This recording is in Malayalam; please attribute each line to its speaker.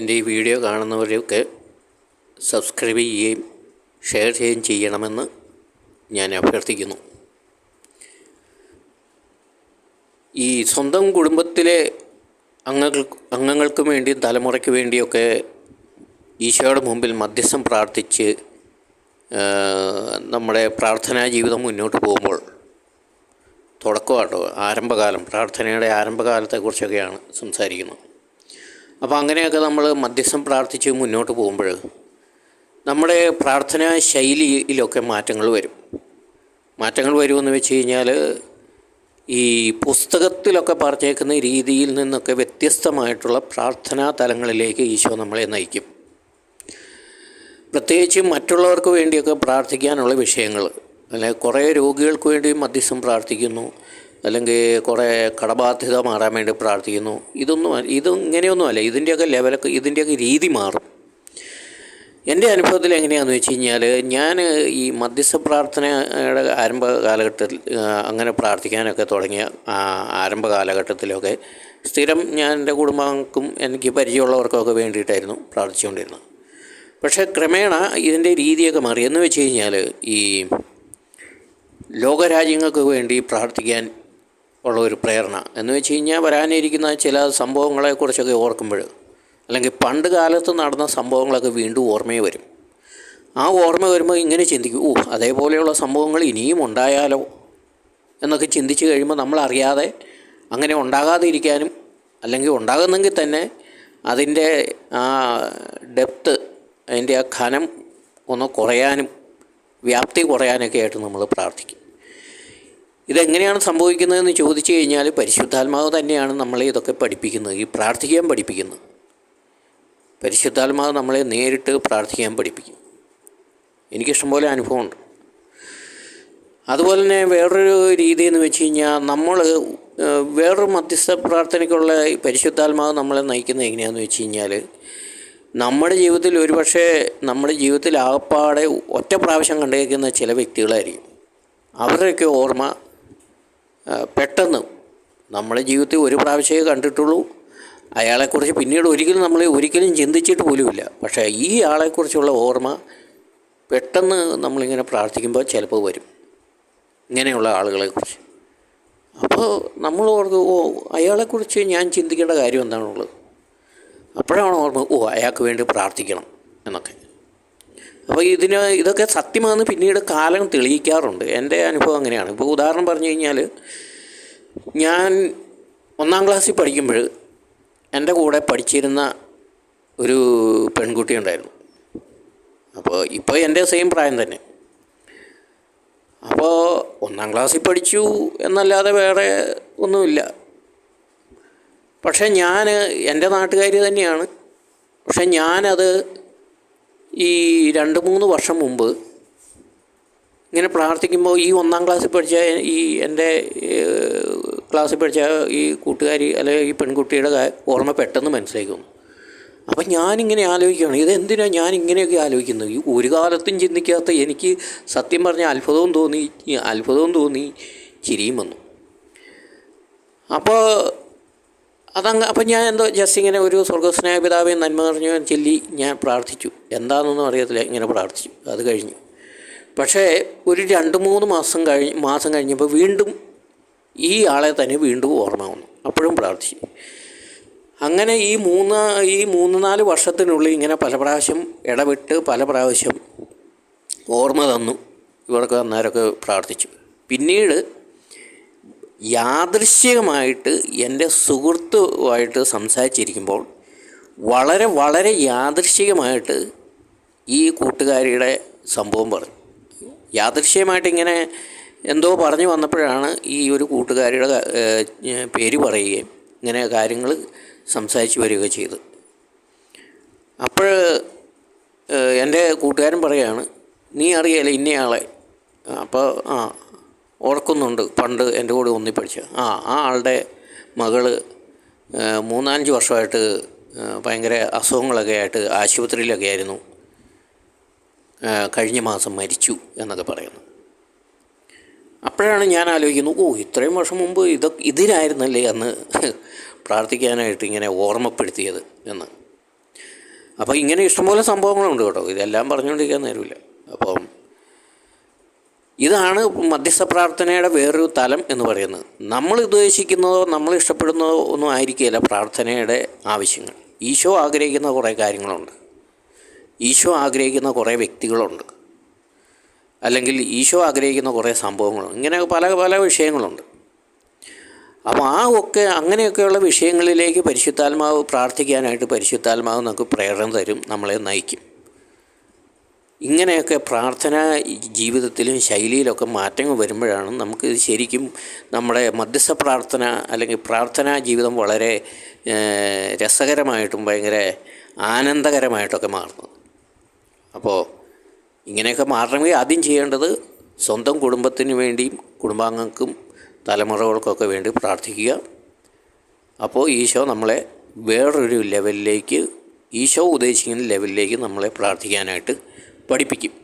Speaker 1: എന്റെ ഈ വീഡിയോ കാണുന്നവരെയൊക്കെ സബ്സ്ക്രൈബ് ചെയ്യുകയും ഷെയർ ചെയ്യുകയും ചെയ്യണമെന്ന് ഞാൻ അഭ്യർത്ഥിക്കുന്നു. ഈ സ്വന്തം കുടുംബത്തിലെ അംഗങ്ങൾ അംഗങ്ങൾക്ക് വേണ്ടിയും തലമുറയ്ക്ക് വേണ്ടിയൊക്കെ ഈശോയുടെ മുമ്പിൽ മധ്യസ്ഥം പ്രാർത്ഥിച്ച് നമ്മുടെ പ്രാർത്ഥനാ ജീവിതം മുന്നോട്ട് പോകുമ്പോൾ തുടക്കമാട്ടോ ആരംഭകാലം പ്രാർത്ഥനയുടെ ആരംഭകാലത്തെക്കുറിച്ചൊക്കെയാണ് സംസാരിക്കുന്നത്. അപ്പോൾ അങ്ങനെയൊക്കെ നമ്മൾ മധ്യസ്ഥം പ്രാർത്ഥിച്ച് മുന്നോട്ട് പോകുമ്പോൾ നമ്മുടെ പ്രാർത്ഥനാ ശൈലിയിലൊക്കെ മാറ്റങ്ങൾ വരും. മാറ്റങ്ങൾ വരുമെന്ന് വെച്ച് കഴിഞ്ഞാൽ ഈ പുസ്തകത്തിലൊക്കെ പറഞ്ഞേക്കുന്ന രീതിയിൽ നിന്നൊക്കെ വ്യത്യസ്തമായിട്ടുള്ള പ്രാർത്ഥനാ തലങ്ങളിലേക്ക് ഈശോ നമ്മളെ നയിക്കും. പ്രത്യേകിച്ച് മറ്റുള്ളവർക്ക് വേണ്ടിയൊക്കെ പ്രാർത്ഥിക്കാനുള്ള വിഷയങ്ങൾ അല്ലെ കുറേ രോഗികൾക്ക് വേണ്ടി മധ്യസ്ഥം പ്രാർത്ഥിക്കുന്നു. അല്ലെങ്കിൽ കുറേ കടബാധ്യത മാറാൻ വേണ്ടി പ്രാർത്ഥിക്കുന്നു. ഇതൊന്നും ഇത് ഇങ്ങനെയൊന്നുമല്ല ഇതിന്റെയൊക്കെ ലെവലൊക്കെ ഇതിന്റെയൊക്കെ രീതി മാറും. എന്റെ അനുഭവത്തിൽ എങ്ങനെയാണെന്ന് വെച്ച് കഴിഞ്ഞാൽ ഞാൻ ഈ മധ്യസ്ഥ പ്രാർത്ഥനയുടെ ആരംഭ കാലഘട്ടത്തിൽ അങ്ങനെ പ്രാർത്ഥിക്കാനൊക്കെ തുടങ്ങിയ ആരംഭ കാലഘട്ടത്തിലൊക്കെ സ്ഥിരം ഞാൻ എന്റെ കുടുംബങ്ങൾക്കും എനിക്ക് പരിചയമുള്ളവർക്കൊക്കെ വേണ്ടിയിട്ടായിരുന്നു പ്രാർത്ഥിച്ചുകൊണ്ടിരുന്നത്. പക്ഷേ ക്രമേണ ഇതിന്റെ രീതിയൊക്കെ മാറി. എന്ന് വെച്ച് കഴിഞ്ഞാൽ ഈ ലോകരാജ്യങ്ങൾക്ക് വേണ്ടി പ്രാർത്ഥിക്കാൻ ഉള്ള ഒരു പ്രേരണ. എന്ന് വെച്ച് കഴിഞ്ഞാൽ വരാനിരിക്കുന്ന ചില സംഭവങ്ങളെക്കുറിച്ചൊക്കെ ഓർക്കുമ്പോൾ അല്ലെങ്കിൽ പണ്ട് കാലത്ത് നടന്ന സംഭവങ്ങളൊക്കെ വീണ്ടും ഓർമ്മയെ വരും. ആ ഓർമ്മ വരുമ്പോൾ ഇങ്ങനെ ചിന്തിക്കും ഓ അതേപോലെയുള്ള സംഭവങ്ങൾ ഇനിയും ഉണ്ടായാലോ? എന്നൊക്കെ ചിന്തിച്ച് കഴിയുമ്പോൾ നമ്മളറിയാതെ അങ്ങനെ ഉണ്ടാകാതിരിക്കാനും അല്ലെങ്കിൽ ഉണ്ടാകുന്നെങ്കിൽ തന്നെ അതിന്റെ ആ ഡെപ്ത്ത് അതിന്റെ ആ ഖനം ഒന്ന് കുറയാനും വ്യാപ്തി കുറയാനൊക്കെ ആയിട്ട് നമ്മൾ പ്രാർത്ഥിക്കും. ഇതെങ്ങനെയാണ് സംഭവിക്കുന്നതെന്ന് ചോദിച്ചു കഴിഞ്ഞാൽ പരിശുദ്ധാത്മാവ് തന്നെയാണ് നമ്മളെ ഇതൊക്കെ പഠിപ്പിക്കുന്നത് ഈ പ്രാർത്ഥിക്കാൻ പഠിപ്പിക്കുന്നത് പരിശുദ്ധാത്മാവ് നമ്മളെ നേരിട്ട് പ്രാർത്ഥിക്കാൻ പഠിപ്പിക്കും. എനിക്കിഷ്ടംപോലെ അനുഭവമുണ്ട്. അതുപോലെ തന്നെ വേറൊരു രീതി എന്ന് വെച്ച് കഴിഞ്ഞാൽ നമ്മൾ വേറൊരു മധ്യസ്ഥ പ്രാർത്ഥനയ്ക്കുള്ള പരിശുദ്ധാത്മാവ് നമ്മളെ നയിക്കുന്നത് എങ്ങനെയാണെന്ന് വെച്ച് കഴിഞ്ഞാൽ നമ്മുടെ ജീവിതത്തിൽ ഒരുപക്ഷെ നമ്മുടെ ജീവിതത്തിൽ ആകപ്പാടെ ഒറ്റ പ്രാവശ്യം കണ്ടേക്കുന്ന ചില വ്യക്തികളായിരിക്കും. അവരുടെയൊക്കെ ഓർമ്മ പെട്ടെന്ന് നമ്മളെ ജീവിതത്തിൽ ഒരു പ്രാവശ്യമേ കണ്ടിട്ടുള്ളൂ. അയാളെക്കുറിച്ച് പിന്നീട് ഒരിക്കലും നമ്മൾ ഒരിക്കലും ചിന്തിച്ചിട്ട് പോലുമില്ല. പക്ഷേ ഈ ആളെക്കുറിച്ചുള്ള ഓർമ്മ പെട്ടെന്ന് നമ്മളിങ്ങനെ പ്രാർത്ഥിക്കുമ്പോൾ ചിലപ്പോൾ വരും. ഇങ്ങനെയുള്ള ആളുകളെക്കുറിച്ച്. അപ്പോൾ നമ്മൾ ഓർക്ക് ഓ അയാളെക്കുറിച്ച് ഞാൻ ചിന്തിക്കേണ്ട കാര്യം എന്താണുള്ളത്? അപ്പോഴാണ് ഓർമ്മ ഓ അയാൾക്ക് വേണ്ടി പ്രാർത്ഥിക്കണം എന്നൊക്കെ. അപ്പോൾ ഇതിന് ഇതൊക്കെ സത്യമാണെന്ന് പിന്നീട് കാലം തെളിയിക്കാറുണ്ട്. എന്റെ അനുഭവം അങ്ങനെയാണ്. ഇപ്പോൾ ഉദാഹരണം പറഞ്ഞു കഴിഞ്ഞാൽ ഞാൻ ഒന്നാം ക്ലാസ്സിൽ പഠിക്കുമ്പോൾ എന്റെ കൂടെ പഠിച്ചിരുന്ന ഒരു പെൺകുട്ടി ഉണ്ടായിരുന്നു. അപ്പോൾ ഇപ്പോൾ എന്റെ സെയിം പ്രായം തന്നെ. അപ്പോൾ ഒന്നാം ക്ലാസ്സിൽ പഠിച്ചു എന്നല്ലാതെ വേറെ ഒന്നുമില്ല. പക്ഷേ ഞാൻ എന്റെ നാട്ടുകാരി തന്നെയാണ്. പക്ഷെ ഞാനത് ഈ രണ്ട് മൂന്ന് വർഷം മുമ്പ് ഇങ്ങനെ പ്രാർത്ഥിക്കുമ്പോൾ ഈ ഒന്നാം ക്ലാസ്സിൽ പഠിച്ച ഈ എന്റെ ക്ലാസ്സിൽ പഠിച്ച ഈ കൂട്ടുകാരി അല്ലെങ്കിൽ ഈ പെൺകുട്ടിയുടെ ഓർമ്മ പെട്ടെന്ന് മനസ്സിലേക്ക് അപ്പം ഞാനിങ്ങനെ ആലോചിക്കുകയാണ് ഇതെന്തിനാണ് ഞാൻ ഇങ്ങനെയൊക്കെ ആലോചിക്കുന്നത്? ഈ ഒരു കാലത്തും ചിന്തിക്കാത്ത എനിക്ക് സത്യം പറഞ്ഞ അത്ഭുതവും തോന്നി അത്ഭുതവും തോന്നി ചിരിയും വന്നു. അപ്പോൾ അതങ്ങ് അപ്പം ഞാൻ എന്തോ ജസ്റ്റ് ഇങ്ങനെ ഒരു സ്വർഗസ്നേഹ പിതാവെ നന്മ നിറഞ്ഞു ചൊല്ലി ഞാൻ പ്രാർത്ഥിച്ചു. എന്താണെന്നൊന്നും അറിയത്തില്ല. ഇങ്ങനെ പ്രാർത്ഥിച്ചു. അത് കഴിഞ്ഞു. പക്ഷേ ഒരു രണ്ട് മൂന്ന് മാസം കഴിഞ്ഞ് മാസം കഴിഞ്ഞപ്പോൾ വീണ്ടും ഈ ആളെ തന്നെ വീണ്ടും ഓർമ്മ വന്നു. അപ്പോഴും പ്രാർത്ഥിച്ചു. അങ്ങനെ ഈ മൂന്ന് ഈ മൂന്ന് നാല് വർഷത്തിനുള്ളിൽ ഇങ്ങനെ പല പ്രാവശ്യം ഇടവിട്ട് പല പ്രാവശ്യം ഓർമ്മ തന്നു. ഇവർക്ക് അന്നേരമൊക്കെ പ്രാർത്ഥിച്ചു. പിന്നീട് യാദൃശ്ചികമായിട്ട് എന്റെ സുഹൃത്തുമായിട്ട് സംസാരിച്ചിരിക്കുമ്പോൾ വളരെ വളരെ യാദൃശ്ചികമായിട്ട് ഈ കൂട്ടുകാരിയുടെ സംഭവം പറഞ്ഞു. യാദൃശ്ചികമായിട്ട് ഇങ്ങനെ എന്തോ പറഞ്ഞു വന്നപ്പോഴാണ് ഈ ഒരു കൂട്ടുകാരിയുടെ പേര് പറയുകയും ഇങ്ങനെ കാര്യങ്ങൾ സംസാരിച്ച് വരിക ചെയ്തു അപ്പോൾ എന്റെ കൂട്ടുകാരൻ പറയാണ് നീ അറിയാലോ ഇന്നയാളെ? അപ്പോൾ ആ ഓർക്കുന്നുണ്ട്. പണ്ട് എന്റെ കൂടെ ഒന്നി പഠിച്ച. ആ ആ ആളുടെ മകൾ മൂന്നാലഞ്ച് വർഷമായിട്ട് ഭയങ്കര അസുഖങ്ങളൊക്കെ ആയിട്ട് ആശുപത്രിയിലൊക്കെ ആയിരുന്നു. കഴിഞ്ഞ മാസം മരിച്ചു എന്നൊക്കെ പറയുന്നു. അപ്പോഴാണ് ഞാൻ ആലോചിക്കുന്നത് ഓ ഇത്രയും വർഷം മുമ്പ് ഇതൊക്കെ ഇതിനായിരുന്നല്ലേ അന്ന് പ്രാർത്ഥിക്കാനായിട്ട് ഇങ്ങനെ ഓർമ്മപ്പെടുത്തിയത് എന്ന്. അപ്പോൾ ഇങ്ങനെ ഇഷ്ടംപോലെ സംഭവങ്ങളുണ്ട് കേട്ടോ. ഇതെല്ലാം പറഞ്ഞുകൊണ്ടിരിക്കാൻ നേരമില്ല. അപ്പം ഇതാണ് മധ്യസ്ഥ പ്രാർത്ഥനയുടെ വേറൊരു തലം എന്ന് പറയുന്നത്. നമ്മൾ ഉദ്ദേശിക്കുന്നതോ നമ്മൾ ഇഷ്ടപ്പെടുന്നതോ ഒന്നും ആയിരിക്കില്ല പ്രാർത്ഥനയുടെ ആവശ്യങ്ങൾ. ഈശോ ആഗ്രഹിക്കുന്ന കുറേ കാര്യങ്ങളുണ്ട്. ഈശോ ആഗ്രഹിക്കുന്ന കുറേ വ്യക്തികളുണ്ട്. അല്ലെങ്കിൽ ഈശോ ആഗ്രഹിക്കുന്ന കുറേ സംഭവങ്ങളുണ്ട്. ഇങ്ങനെ പല പല വിഷയങ്ങളുണ്ട്. അപ്പോൾ ആ ഒക്കെ അങ്ങനെയൊക്കെയുള്ള വിഷയങ്ങളിലേക്ക് പരിശുദ്ധാത്മാവ് പ്രാർത്ഥിക്കാനായിട്ട് പരിശുദ്ധാത്മാവ് നമുക്ക് പ്രേരണ തരും നമ്മളെ നയിക്കും. ഇങ്ങനെയൊക്കെ പ്രാർത്ഥന ജീവിതത്തിലും ശൈലിയിലൊക്കെ മാറ്റങ്ങൾ വരുമ്പോഴാണ് നമുക്ക് ശരിക്കും നമ്മുടെ മധ്യസ്ഥ പ്രാർത്ഥന അല്ലെങ്കിൽ പ്രാർത്ഥനാ ജീവിതം വളരെ രസകരമായിട്ടും ഭയങ്കര ആനന്ദകരമായിട്ടൊക്കെ മാറുന്നത്. അപ്പോൾ ഇങ്ങനെയൊക്കെ മാറണമെങ്കിൽ ആദ്യം ചെയ്യേണ്ടത് സ്വന്തം കുടുംബത്തിന് വേണ്ടിയും കുടുംബാംഗങ്ങൾക്കും തലമുറകൾക്കൊക്കെ വേണ്ടി പ്രാർത്ഥിക്കുക. അപ്പോൾ ഈശോ നമ്മളെ വേറൊരു ലെവലിലേക്ക് ഈശോ ഉദ്ദേശിക്കുന്ന ലെവലിലേക്ക് നമ്മളെ പ്രാർത്ഥിക്കാനായിട്ട് പഠിപ്പിക്കും.